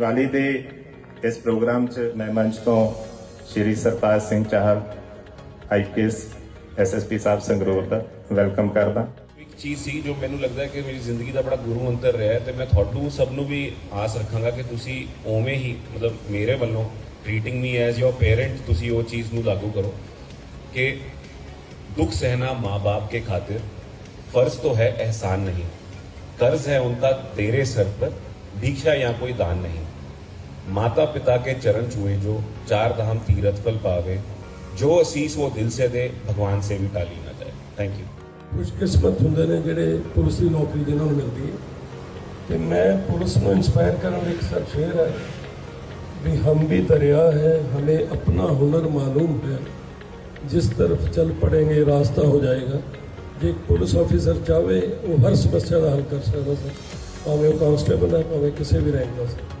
ਦੀਵਾਲੀ ਦੇ ਇਸ ਪ੍ਰੋਗਰਾਮ 'ਚ ਮੈਂ ਮੰਚ ਤੋਂ ਸ਼੍ਰੀ ਸਰਤਾਜ ਸਿੰਘ ਚਾਹਲ ਆਈਪੀਐਸ ਐਸਐਸਪੀ ਸਾਹਿਬ ਸੰਗਰੂਰ ਦਾ ਵੈਲਕਮ ਕਰਦਾ ਇੱਕ ਚੀਜ਼ ਸੀ ਜੋ ਮੈਨੂੰ ਲੱਗਦਾ ਹੈ ਕਿ ਮੇਰੀ ਜ਼ਿੰਦਗੀ ਦਾ ਬੜਾ ਗੁਰੂ ਮੰਤਰ ਰਿਹਾ ਹੈ ਤੇ ਮੈਂ ਤੁਹਾਨੂੰ ਸਭ ਨੂੰ ਵੀ ਆਸ ਰੱਖਾਂਗਾ ਕਿ ਤੁਸੀਂ ਉਵੇਂ ਹੀ ਮਤਲਬ ਮੇਰੇ ਵੱਲੋਂ treating me as your parent ਤੁਸੀਂ ਉਹ ਚੀਜ਼ ਨੂੰ ਲਾਗੂ ਕਰੋ कि दुख सहना माँ बाप के खातिर फर्ज तो है एहसान नहीं कर्ज है उनका तेरे सर पर दीक्षा या कोई दान नहीं माता पिता के चरण छुए जो चार धाम तीरथ फल पावे, जो असीस वो दिल से दे, भगवान से भी टाली ना जाए। थैंक यू कुछ किस्मत होंगे ने जोड़े पुरुष की नौकरी जिन्हों को मिलती है। तो मैं पुलिस को इंस्पायर करने एक सर शेर है भी हम भी दरिया है, हमें अपना हुनर मालूम है। जिस तरफ़ चल पड़ेंगे, रास्ता हो जाएगा। जो पुलिस ऑफिसर चाहे वो हर समस्या का हल कर सकता सर। भावें वो कॉन्स्टेबल है, भावें किसी भी रैंक का सर।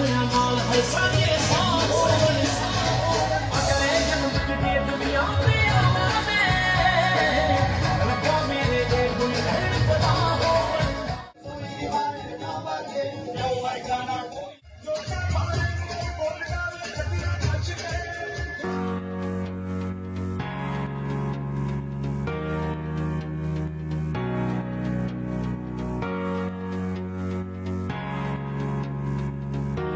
गुजारे ने